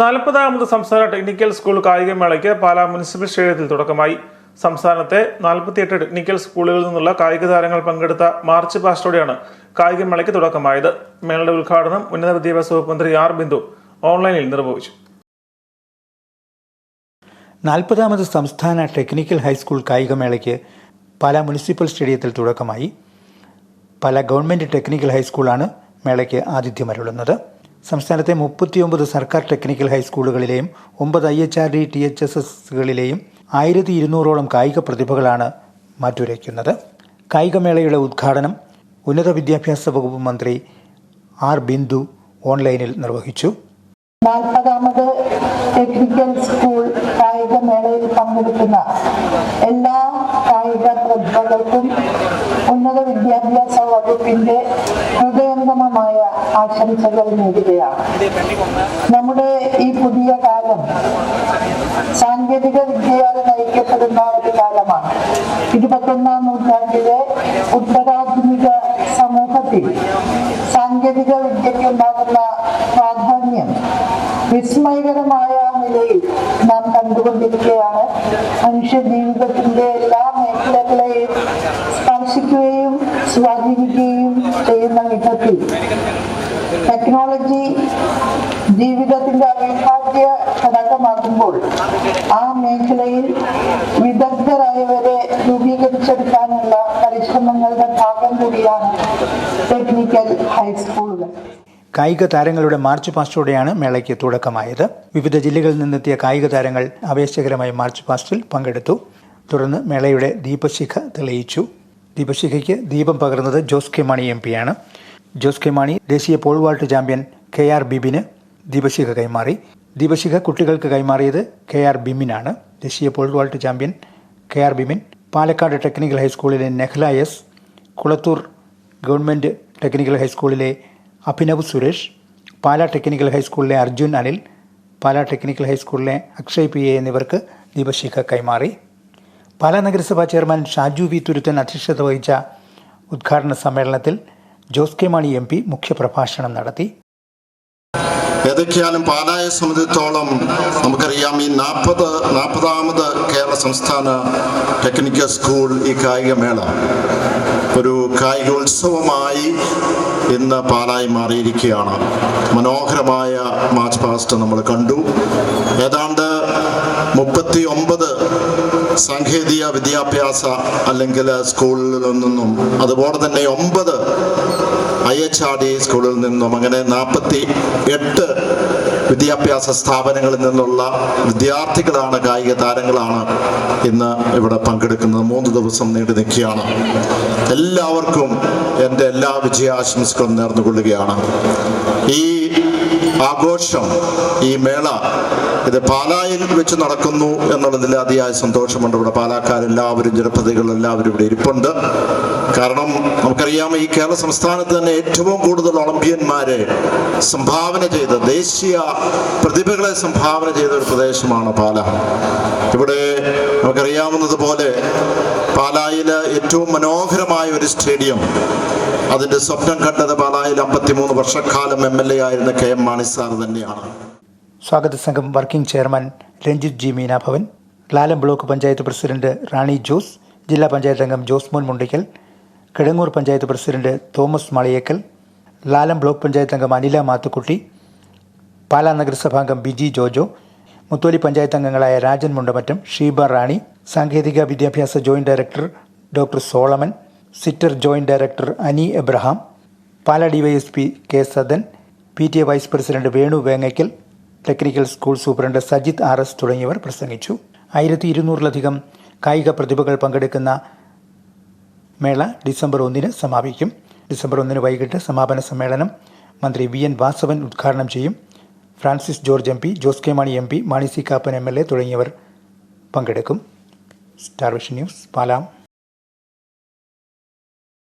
നാൽപ്പതാമത് സംസ്ഥാന technical school കായികമേളയ്ക്ക് Pala municipal സ്റ്റേഡിയത്തിൽ തുടക്കമായി. സംസ്ഥാനത്തെ നാൽപ്പത്തിയെട്ട് ടെക്നിക്കൽ സ്കൂളുകളിൽ നിന്നുള്ള കായിക താരങ്ങൾ പങ്കെടുത്ത മാർച്ച് പാസ്റ്റോടെയാണ് കായികമേളയ്ക്ക് തുടക്കമായത്. മേളയുടെ ഉദ്ഘാടനം ഉന്നത വിദ്യാഭ്യാസ വകുപ്പ് മന്ത്രി ആർ ബിന്ദു ഓൺലൈനിൽ നിർവഹിച്ചു. നാൽപ്പതാമത് സംസ്ഥാന ടെക്നിക്കൽ ഹൈസ്കൂൾ കായികമേളയ്ക്ക് പാലാ മുനിസിപ്പൽ സ്റ്റേഡിയത്തിൽ തുടക്കമായി. പല ഗവൺമെന്റ് ടെക്നിക്കൽ ഹൈസ്കൂളാണ് മേളയ്ക്ക് ആതിഥ്യമരുളുന്നത് സംസ്ഥാനത്തെ മുപ്പത്തിയൊമ്പത് സർക്കാർ ടെക്നിക്കൽ ഹൈസ്കൂളുകളിലെയും ഒമ്പത് I H R D T H S എസുകളിലെയും ആയിരത്തി ഇരുന്നൂറോളം കായിക പ്രതിഭകളാണ് മാറ്റുരയ്ക്കുന്നത്. കായികമേളയുടെ ഉദ്ഘാടനം ഉന്നത വിദ്യാഭ്യാസ വകുപ്പ് മന്ത്രി ആർ ബിന്ദു ഓൺലൈനിൽ നിർവഹിച്ചു. നാൽപ്പതാമത് ടെക്നിക്കൽ സ്കൂൾ കായിക മേളയിൽ പങ്കെടുക്കുന്ന എല്ലാ കായിക പ്രതിഭകൾക്കും ഉന്നത വിദ്യാഭ്യാസ വകുപ്പിന്റെ ഹൃദയംഗമമായ ആശംസകൾ നേടുകയാണ് നമ്മുടെ ഈ പുതിയ കാലം സാങ്കേതിക വിദ്യയാൽ നയിക്കപ്പെടുന്ന ഒരു കാലമാണ്. ഇരുപത്തൊന്നാം നൂറ്റാണ്ടിലെ ഉത്തരാധുനിക സമൂഹത്തിൽ സാങ്കേതിക വിദ്യയ്ക്കുണ്ടാകുന്ന പ്രാധാന്യം വിസ്മയകരമായ നിലയിൽ നാം കണ്ടുകൊണ്ടിരിക്കുകയാണ്. മനുഷ്യ ജീവിതത്തിന്റെ എല്ലാ മേഖലകളെയും സ്പർശിക്കുകയും സ്വാധീനിക്കുകയും ചെയ്യുന്ന വിധത്തിൽ ടെക്നോളജി ജീവിതത്തിന്റെ അവിഭാജ്യ ഘടകമാകുമ്പോൾ ആ മേഖലയിൽ വിദഗ്ധരായവരെ രൂപീകരിച്ചെടുക്കാനുള്ള പരിശ്രമങ്ങളുടെ ഭാഗം കൂടിയാണ് ടെക്നിക്കൽ ഹൈസ്കൂളുകൾ. കായിക താരങ്ങളുടെ മാർച്ച് പാസ്റ്റോടെയാണ് മേളയ്ക്ക് തുടക്കമായത്. വിവിധ ജില്ലകളിൽ നിന്നെത്തിയ കായിക താരങ്ങൾ ആവേശകരമായ മാർച്ച് പാസ്റ്റിൽ പങ്കെടുത്തു. തുടർന്ന് മേളയുടെ ദീപശിഖ തെളിയിച്ചു. ദീപശിഖയ്ക്ക് ദീപം പകർന്നത് ജോസ് കെ മാണി എം പിയാണ് ജോസ് കെ മാണി ദേശീയ pole vault champion K R Bibin ദീപശിഖ കൈമാറി. ദീപശിഖ കുട്ടികൾക്ക് കൈമാറിയത് കെ ആർ ബിമിനാണ് ദേശീയ pole vault champion K R Bimin Palakkad technical ഹൈസ്കൂളിലെ Nehla S Kulathur government technical ഹൈസ്കൂളിലെ അഭിനവ് സുരേഷ് പാലാ ടെക്നിക്കൽ ഹൈസ്കൂളിലെ അർജുൻ അനിൽ പാലാ ടെക്നിക്കൽ ഹൈസ്കൂളിലെ അക്ഷയ് പി എ എന്നിവർക്ക് ദീപശിഖ കൈമാറി. പാലാ നഗരസഭാ ചെയർമാൻ ഷാജു വി തുരുത്തൻ അധ്യക്ഷത വഹിച്ച ഉദ്ഘാടന സമ്മേളനത്തിൽ Jose K Mani M P മുഖ്യപ്രഭാഷണം നടത്തി. ഏതൊക്കെയാലും പാലായെ സംബന്ധിച്ചോളം നമുക്കറിയാം ഈ നാൽപ്പത് നാൽപ്പതാമത് കേരള സംസ്ഥാന ടെക്നിക്കൽ സ്കൂൾ ഈ കായികമേള ഒരു കായികോത്സവമായി ഇന്ന് പാലായി മാറിയിരിക്കുകയാണ്. മനോഹരമായ മാർച്ച് പാസ്റ്റ് നമ്മൾ കണ്ടു. ഏതാണ്ട് മുപ്പത്തി ഒമ്പത് സാങ്കേതിക വിദ്യാഭ്യാസ അല്ലെങ്കിൽ സ്കൂളിൽ നിന്നും അതുപോലെ തന്നെ ഒമ്പത് ഐ എച്ച് ആർ ഡി സ്കൂളിൽ നിന്നും അങ്ങനെ നാൽപ്പത്തി എട്ട് വിദ്യാഭ്യാസ സ്ഥാപനങ്ങളിൽ നിന്നുള്ള വിദ്യാർത്ഥികളാണ് കായിക താരങ്ങളാണ് ഇന്ന് ഇവിടെ പങ്കെടുക്കുന്നത്. മൂന്ന് ദിവസം നീണ്ടു നിൽക്കുകയാണ്. എല്ലാവർക്കും എന്റെ എല്ലാ വിജയാശംസകളും നേർന്നുകൊള്ളുകയാണ്. ഈ ആഘോഷം ഈ മേള ഇത് പാലായിൽ വെച്ച് നടക്കുന്നു എന്നുള്ളതിൽ അതിയായ സന്തോഷമുണ്ട്. ഇവിടെ പാലാക്കാരെല്ലാവരും ജനപ്രതികൾ എല്ലാവരും ഇവിടെ ഇരിപ്പുണ്ട്. കാരണം നമുക്കറിയാം ഈ കേരള സംസ്ഥാനത്ത് തന്നെ ഏറ്റവും കൂടുതൽ ഒളിമ്പ്യന്മാരെ സംഭാവന ചെയ്ത ദേശീയ പ്രതിഭകളെ സംഭാവന ചെയ്ത ഒരു പ്രദേശമാണ് പാല. ഇവിടെ നമുക്കറിയാവുന്നതുപോലെ പാലായിൽ ഏറ്റവും മനോഹരമായ ഒരു സ്റ്റേഡിയം അതിന്റെ സ്വപ്നം കണ്ടത് പാലായിൽ അമ്പത്തിമൂന്ന് വർഷക്കാലം എം എൽ എ ആയിരുന്ന കെ എം മാണി സാർ തന്നെയാണ്. സ്വാഗത സംഘം working chairman Ranjith G Meenabhavan Lalam block panchayat president Rani Jose ജില്ലാ പഞ്ചായത്ത് അംഗം ജോസ് മോൻ മുണ്ടിക്കൽ കിടങ്ങൂർ പഞ്ചായത്ത് പ്രസിഡന്റ് തോമസ് മളിയേക്കൽ ലാലം ബ്ലോക്ക് പഞ്ചായത്ത് അംഗം അനില മാത്തുക്കുട്ടി പാലാ നഗരസഭാംഗം ബിജി ജോജോ മുത്തോലി പഞ്ചായത്ത് അംഗങ്ങളായ രാജൻ മുണ്ടമറ്റം ഷീബ റാണി സാങ്കേതിക വിദ്യാഭ്യാസ joint director doctor Solomon sitter joint director Ani Abraham Pala DYSP K Sadan P T A vice president Venu Vengakkal technical school superintendent Sajith R S തുടങ്ങിയവർ പ്രസംഗിച്ചു. ആയിരത്തി ഇരുന്നൂറിലധികം കായിക പ്രതിഭകൾ പങ്കെടുക്കുന്ന മേള ഡിസംബർ ഒന്നിന് സമാപിക്കും. ഡിസംബർ ഒന്നിന് വൈകിട്ട് സമാപന സമ്മേളനം മന്ത്രി വി എൻ വാസവൻ ഉദ്ഘാടനം ചെയ്യും. Francis George M P Jose K Mani M P Mani C Kappan M L A തുടങ്ങിയവർ പങ്കെടുക്കും. Star vision news പാലാം.